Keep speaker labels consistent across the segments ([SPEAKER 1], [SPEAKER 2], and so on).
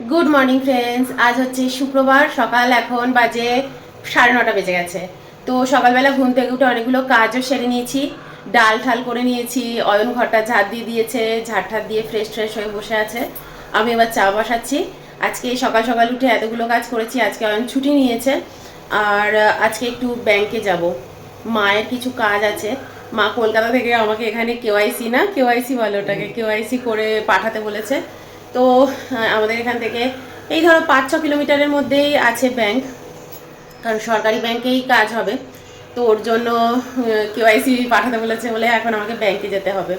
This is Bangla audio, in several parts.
[SPEAKER 1] গুড মর্নিং ফ্রেন্ডস আজ হচ্ছে শুক্রবার সকাল এখন বাজে সাড়ে নটা বেজে গেছে। তো সকালবেলা ঘুম থেকে উঠে অনেকগুলো কাজও সেরে নিয়েছি। ডাল ঠাল করে নিয়েছি অয়ন ঘরটা ঝাড় দিয়ে দিয়েছে ঝাড় ঠাড় দিয়ে ফ্রেশ ফ্রেশ হয়ে বসে আছে। আমি এবার চা বসাচ্ছি। আজকে সকাল সকাল উঠে এতগুলো কাজ করেছি আজকে অয়ন ছুটি নিয়েছে। আর আজকে একটু ব্যাংকে যাব। মায়ের কিছু কাজ আছে। মা কলকাতা থেকে আমাকে এখানে কেওয়াইসি না কেওয়াইসি বলে ওটাকে কেওয়াইসি করে পাঠাতে বলেছে। তো আমাদের এখান থেকে এই ধরো পাঁচ ছ কিলোমিটারের মধ্যেই আছে ব্যাংক, কারণ সরকারি ব্যাংকেই কাজ হবে। তো ওর জন্য কেওয়াইসি পাঠাতে বলেছে বলে এখন আমাকে ব্যাংকে যেতে হবে।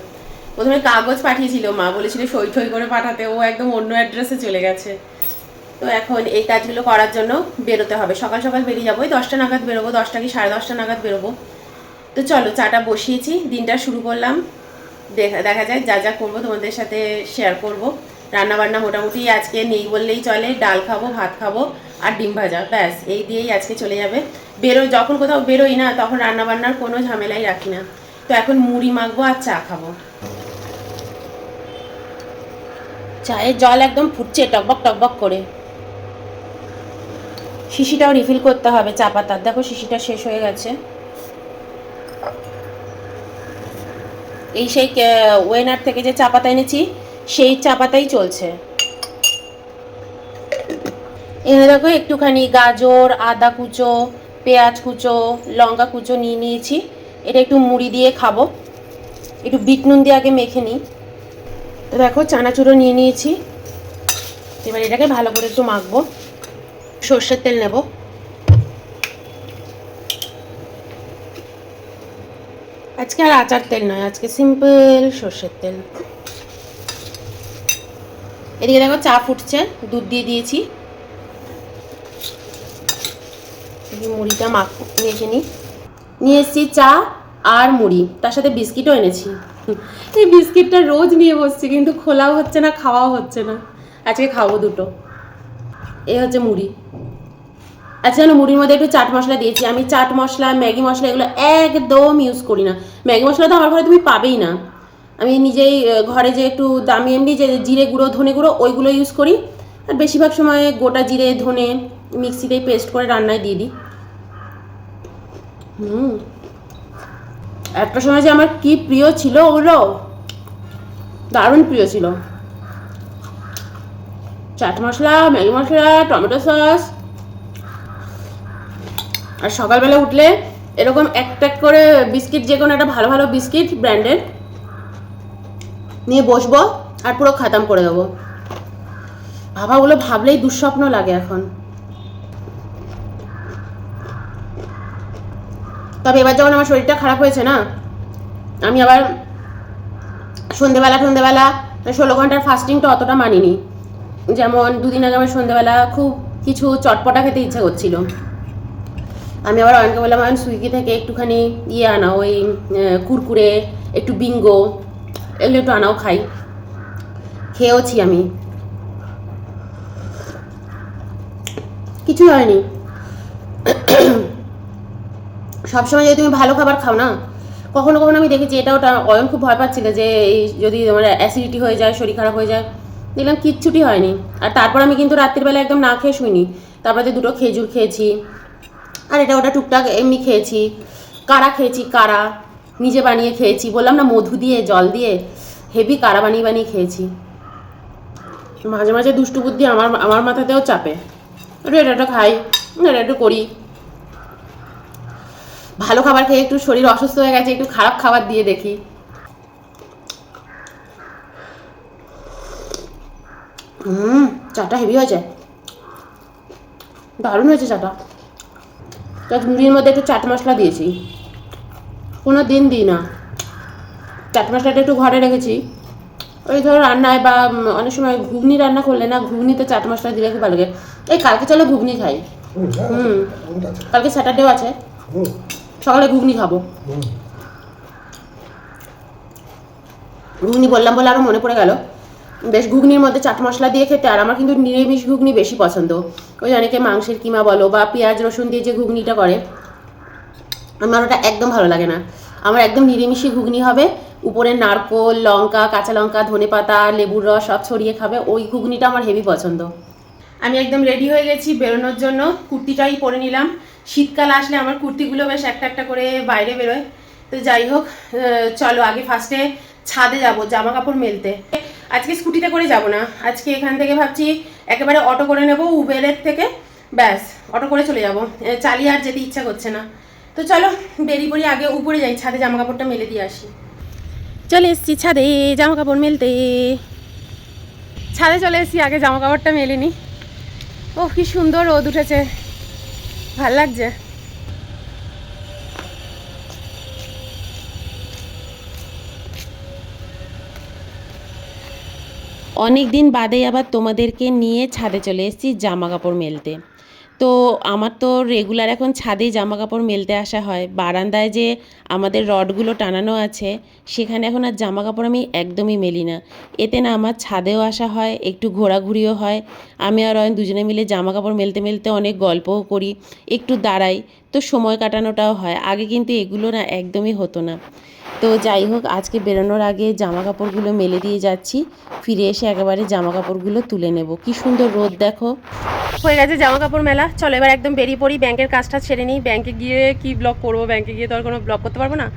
[SPEAKER 1] প্রথমে কাগজ পাঠিয়েছিল, মা বলেছিল সই ঠই করে পাঠাতে, ও একদম অন্য অ্যাড্রেসে চলে গেছে। তো এখন এই কাজগুলো করার জন্য বেরোতে হবে। সকাল সকাল বেরিয়ে যাব, ওই দশটা নাগাদ বেরোবো, দশটা কি সাড়ে দশটা নাগাদ বেরোবো। তো চলো, চাটা বসিয়েছি, দিনটা শুরু করলাম। দেখা দেখা যায় যা যা করব তোমাদের সাথে শেয়ার করব। রান্না বান্না মোটামুটি আজকে নেই বললেই চলে, ডাল খাব, ভাত খাব আর ডিম ভাজা, ব্যাস, এই দিয়েই আজকে চলে যাবে। বেরো, যখন কোথাও বেরোই না, তখন রান্না বান্নার কোনো ঝামেলাই রাখি না। তো এখন মুড়ি মাখবো আর চা খাব। চায়ের জল একদম ফুটছে, টকবক টকবক করে। শিশিটাও রিফিল করতে হবে, চা পাতার। দেখো শিশিটা শেষ হয়ে গেছে। এই সেই ওয়েনার থেকে যে চা পাতা এনেছি সেই চা পাতাই চলছে। এখানে দেখো, একটুখানি গাজর, আদা কুচো, পেঁয়াজ কুচো, লঙ্কা কুচো নিয়ে নিয়েছি। এটা একটু মুড়ি দিয়ে খাব। একটু বিট নুন দিয়ে আগে মেখে নিই। তো দেখো চানাচুরো নিয়ে নিয়েছি। এবার এটাকে ভালো করে একটু মাখবো। সর্ষের তেল নেব। আজকে আর আচার তেল নয়, আজকে সিম্পল সর্ষের তেল। এদিকে দেখো চা ফুটছে, দুধ দিয়ে দিয়েছি। মুড়িটা মাখ মেখে নিই। নিয়ে এসেছি চা আর মুড়ি, তার সাথে বিস্কিটও এনেছি। এই বিস্কিটটা রোজ নিয়ে বসছি, কিন্তু খোলাও হচ্ছে না, খাওয়াও হচ্ছে না। আজকে খাব দুটো। এই হচ্ছে মুড়ি। আচ্ছা জানো, মুড়ির মধ্যে একটু চাট মশলা দিয়েছি। আমি চাট মশলা, ম্যাগি মশলা এগুলো একদম ইউজ করি না। ম্যাগি মশলা তো আমার ঘরে তুমি পাবেই না। আমি নিজেই ঘরে যে একটু দামি এমনি যে জিরে গুঁড়ো, ধনে গুঁড়ো, ওইগুলো ইউজ করি। আর বেশিরভাগ সময় গোটা জিরে, ধনে মিক্সিতেই পেস্ট করে রান্নায় দিয়ে দিই। হুম। একটা সময় যে আমার কি প্রিয় ছিল ওগুলো? দারুণ প্রিয় ছিল। Chaat masala, Maggi masala, tomato sauce. আর সকালবেলা উঠলে এরকম একটা এক করে বিস্কিট, যে কোনো একটা ভালো ভালো বিস্কিট ব্র্যান্ডের নিয়ে বসবো আর পুরো খাতাম করে দেবো। ভাবাগুলো ভাবলেই দুঃস্বপ্ন লাগে এখন। তবে এবার যখন আমার শরীরটা খারাপ হয়েছে না, আমি আবার সন্ধেবেলা সন্ধেবেলা ষোলো ঘণ্টার ফাস্টিংটা অতটা মানিনি। যেমন দুদিন আগে আমার সন্ধেবেলা খুব কিছু চটপটা খেতে ইচ্ছে করছিল। আমি আবার অয়নকে বললাম, অয়ন, সুইগি থেকে একটুখানি ইয়ে আনাও ওই কুরকুরে, একটু বিঙ্গো একটু আনাও খাই। খেয়েওছি আমি। কিছুই হয়নি। সবসময় যদি তুমি ভালো খাবার খাও না, কখনো কখনো আমি দেখেছি এটা ওটা অয়ন খুব ভয় পাচ্ছিল যে এই যদি আমার অ্যাসিডিটি হয়ে যায়, শরীর খারাপ হয়ে যায়, দেখলাম কিচ্ছুটি হয়নি। আর তারপর আমি কিন্তু রাত্রিবেলা একদম না খেয়ে শুইনি। তারপরে যে দুটো খেজুর খেয়েছি, আর এটা ওটা টুকটাক এমনি খেয়েছি। কারা খেয়েছি? কারা? নিজে বানিয়ে খেয়েছি। বললাম, না, মধু দিয়ে, জল দিয়ে হেভি কারা বানিয়ে বানিয়ে খেয়েছি। মাঝে মাঝে দুষ্টু বুদ্ধি আমার আমার মাথাতেও চাপে। একটু এটা একটা খাই। এটা একটু করি। ভালো খাবার খেয়ে একটু শরীর অসুস্থ হয়ে গেছে, একটু খারাপ খাবার দিয়ে দেখি। হুম, চাটা হেভি হয়েছে। দারুণ হয়েছে চাটা। জাস্ট মুড়ির মধ্যে একটু চাট মশলা দিয়েছি। কোনো দিন দিই না। চাট মশলাটা একটু ঘরে রেখেছি। ওই ধরো রান্নায় বা অনেক সময় ঘুগনি রান্না করলে না, ঘুগনিতে চাট মশলা দিলে খুব ভালো লাগে। এই কালকে চলো ঘুগনি খাই। হুম, কালকে স্যাটারডেও আছে। সকালে ঘুগনি খাব। ঘুগনি বললাম বলে আরও মনে পড়ে গেল। বেশ ঘুগনির মধ্যে চাট মশলা দিয়ে খেতে, আর আমার কিন্তু নিরামিষ ঘুগনি বেশি পছন্দ। ওই অনেকে মাংসের কিমা বলো বা পেঁয়াজ রসুন দিয়ে যে ঘুগনিটা করে আমার ওটা একদম ভালো লাগে না। আমার একদম নিরামিষই ঘুগনি হবে। উপরে নারকোল, লঙ্কা, কাঁচা লঙ্কা, ধনে পাতা, লেবুর রস সব ছড়িয়ে খাবে। ওই ঘুগনিটা আমার হেভি পছন্দ। আমি একদম রেডি হয়ে গেছি বেরোনোর জন্য। কুর্তিটাই পরে নিলাম। শীতকাল আসলে আমার কুর্তিগুলো বেশ একটা একটা করে বাইরে বেরোয়। তো যাই হোক চলো আগে ফার্স্টে ছাদে যাব, জামা কাপড় মেলতে। আজকে স্কুটিতে করে যাব না। আজকে এখান থেকে ভাবছি একেবারে অটো করে নেব উবেরের থেকে। ব্যাস, অটো করে চলে যাব। চালিয়ে আর যেতে ইচ্ছা করছে না। তো চলো বেরিয়ে পড়ি আগে উপরে যাই, ছাদে জামা কাপড়টা মেলে দিয়ে আসি। চলে এসছি ছাদে জামা কাপড় মেলতে। ছাদে চলে এসেছি, আগে জামা কাপড়টা মেলে নি। ও কি সুন্দর রোদ উঠেছে। ভালো লাগছে। অনেক দিন বাদে আবার তোমাদেরকে নিয়ে ছাদে চলে এসেছি জামা কাপড় মেলতে। তো আমার তো রেগুলার এখন ছাদেই জামা কাপড় মেলতে আসা হয়। বারান্দায় যে আমাদের রডগুলো টানানো আছে, সেখানে এখন আর জামা কাপড় আমি একদমই মেলি না। এতে না আমার ছাদেও আসা হয়, একটু ঘোরাঘুরিও হয়। আমি আর অয়ন দুজনে মিলে জামা কাপড় মেলতে মেলতে অনেক গল্পও করি। একটু দাঁড়াই তো সময় কাটানোটাও হয়। আগে কিন্তু এগুলো না একদমই হতো না। তো যাই হোক, আজকে বেরোনোর আগে জামা কাপড়গুলো মেলে দিয়ে যাচ্ছি। ফিরে এসে একেবারে জামা কাপড়গুলো তুলে নেব। কি সুন্দর রোদ, দেখো। হয়ে গেছে জামা কাপড় মেলা। চলো, এবার একদম বেরিয়ে পড়ি। ব্যাংকের কাজটা ছেড়ে নিই। ব্যাংকে গিয়ে কি ব্লক করব? ব্যাংকে গিয়ে তো আর কোনো ব্লক করতে পারব না।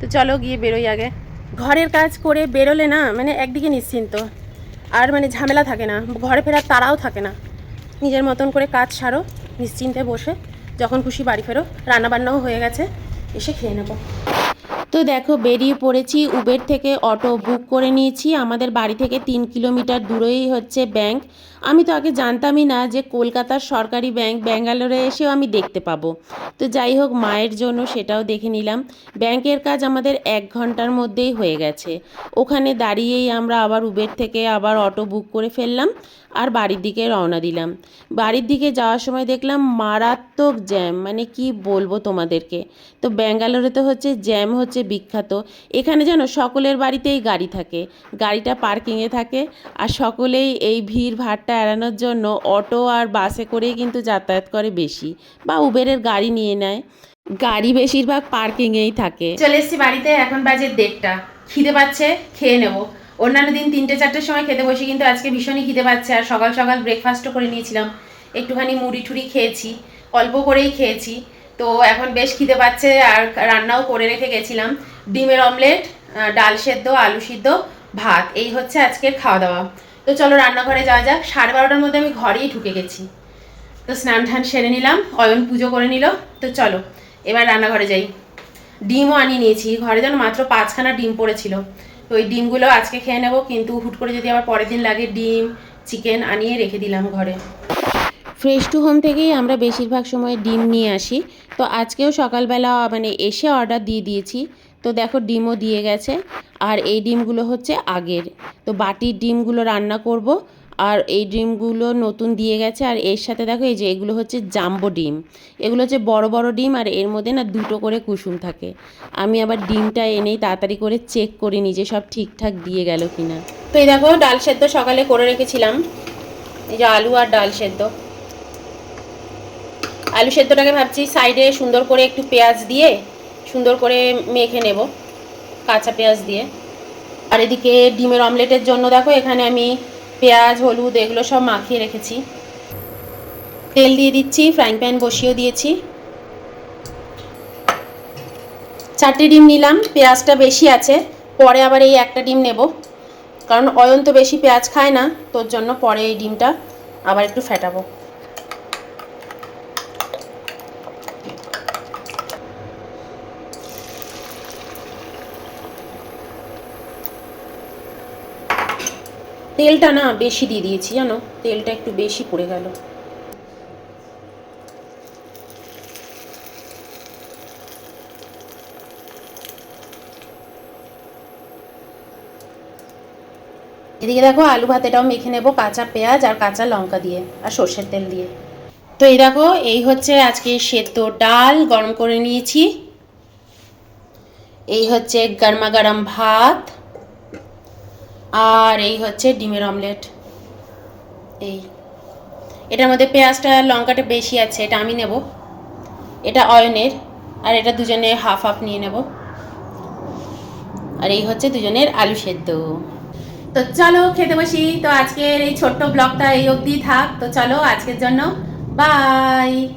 [SPEAKER 1] তো চলো, গিয়ে বেরোই আগে। ঘরের কাজ করে বেরোলে না মানে একদিকে নিশ্চিন্ত। আর মানে ঝামেলা থাকে না। ঘরে ফেরার তারাও থাকে না। নিজের মতন করে কাজ সারো, নিশ্চিন্তে বসে। যখন খুশি বাড়ি ফেরো, রান্নাবান্নাও হয়ে গেছে, এসে খেয়ে নেব। তো দেখো, বেরিয়ে পড়েছি, উবের থেকে অটো বুক করে নিয়েছি। আমাদের বাড়ি থেকে তিন কিলোমিটার দূরেই হচ্ছে ব্যাংক। আমি তো আগে জানতামই না যে কলকাতার সরকারি ব্যাংক ব্যাঙ্গালোরে এসেও আমি দেখতে পাবো। তো যাই হোক, মায়ের জন্য সেটাও দেখে নিলাম। ব্যাংকের কাজ আমাদের এক ঘণ্টার মধ্যেই হয়ে গেছে। ওখানে দাঁড়িয়েই আমরা আবার উবের থেকে আবার অটো বুক করে ফেললাম। আর বাড়ির দিকে রওনা দিলাম। বাড়ির দিকে যাওয়ার সময় দেখলাম মারাত্মক জ্যাম মানে কি বলব তোমাদেরকে? তো ব্যাঙ্গালোরে তো হচ্ছে জ্যাম হচ্ছে বিখ্যাত। এখানে যেন সকলের বাড়িতেই গাড়ি থাকে, গাড়িটা পার্কিংয়ে থাকে আর সকলেই এই ভিড় ভাড়টা এড়ানোর জন্য অটো আর বাসে করেই কিন্তু যাতায়াত করে বেশি বা উবেরের গাড়ি নিয়ে নেয়। গাড়ি বেশিরভাগ পার্কিংয়েই থাকে। চলে এসেছি বাড়িতে, এখন বাজে দেড়টা। খিদে পাচ্ছে, খেয়ে নেব। অন্যান্য দিন তিনটে, চারটের সময় খেতে বসি কিন্তু আজকে ভীষণই খিদে পাচ্ছে। আর সকাল সকাল ব্রেকফাস্টও করে নিয়েছিলাম। একটুখানি মুড়ি টুড়ি খেয়েছি, অল্প করেই খেয়েছি। তো এখন বেশ খিদে পাচ্ছে আর রান্নাও করে রেখে গেছিলাম। ডিমের অমলেট ডাল সেদ্ধ, আলু সিদ্ধ, ভাত। এই হচ্ছে আজকের খাওয়া দাওয়া। তো চলো রান্নাঘরে যাওয়া যাক। সাড়ে বারোটার মধ্যে আমি ঘরেই ঢুকে গেছি। তো স্নান টান সেরে নিলাম, অয়ন পুজো করে নিল। তো চলো, এবার রান্নাঘরে যাই। ডিমও আনিয়ে নিয়েছি। ঘরে যেন মাত্র পাঁচখানা ডিম পড়েছিল। তো ওই ডিমগুলো আজকে খেয়ে নেব, কিন্তু হুট করে যদি আবার পরের দিন লাগে ডিম, চিকেন আনিয়ে রেখে দিলাম ঘরে। ফ্রেশ টু হোম থেকেই আমরা বেশিরভাগ সময় ডিম নিয়ে আসি। তো আজকেও সকালবেলা মানে এসে অর্ডার দিয়ে দিয়েছি। তো দেখো ডিমও দিয়ে গেছে। আর এই ডিমগুলো হচ্ছে আগের। তো বাটির ডিমগুলো রান্না করব। আর এই ডিমগুলো নতুন দিয়ে গেছে, আর এর সাথে দেখো এই যে এগুলো হচ্ছে জাম্বো ডিম। এগুলো হচ্ছে বড় বড় ডিম, আর এর মধ্যে না দুটো করে কুসুম থাকে। আমি আবার ডিমটা এনেই তাড়াতাড়ি করে চেক করে যে সব ঠিকঠাক দিয়ে গেল কিনা। তো এই দেখো ডাল সেদ্ধ সকালে করে রেখেছিলাম। এই যে আলু আর ডাল সেদ্ধ। আলু সেদ্ধটাকে ভাবছি সাইডে সুন্দর করে একটু পেঁয়াজ দিয়ে সুন্দর করে মেখে নেব, কাঁচা পেঁয়াজ দিয়ে। আর এদিকে ডিমের অমলেটের জন্য দেখো এখানে আমি পেঁয়াজ, হলুদ, এগুলো সব মাখিয়ে রেখেছি। তেল দিয়ে দিচ্ছি, ফ্রাইং প্যান বসিয়েও দিয়েছি। চারটে ডিম নিলাম, পেঁয়াজটা বেশি আছে, পরে আবার এই একটা ডিম নেব। কারণ অয়ন তো বেশি পেঁয়াজ খায় না, তোর জন্য পরে এই ডিমটা আবার একটু ফেটাবো। তেলটা না বেশি দিয়ে দিয়েছি, জানো? তেলটা একটু বেশি পড়ে গেল। এদিকে দেখো আলু ভাতেটাও মেখে নেব, কাঁচা পেঁয়াজ আর কাঁচা লঙ্কা দিয়ে আর সর্ষের তেল দিয়ে। তো এই দেখো, এই হচ্ছে আজকে সেদ্ধ ডাল, গরম করে নিয়েছি। এই হচ্ছে গরমা গরম ভাত। আর এই হচ্ছে ডিমের অমলেট। এই। এটার মধ্যে পেঁয়াজটা, লঙ্কাটা বেশি আছে, এটা আমি নেব। এটা অয়নের, আর এটা দুজনে হাফ হাফ নিয়ে নেব। আর এই হচ্ছে দুজনের আলু সেদ্ধ। তো চলো খেতে বসি। তো আজকের এই ছোট্ট ব্লগটা এই অবধি থাক। তো চলো আজকের জন্য বাই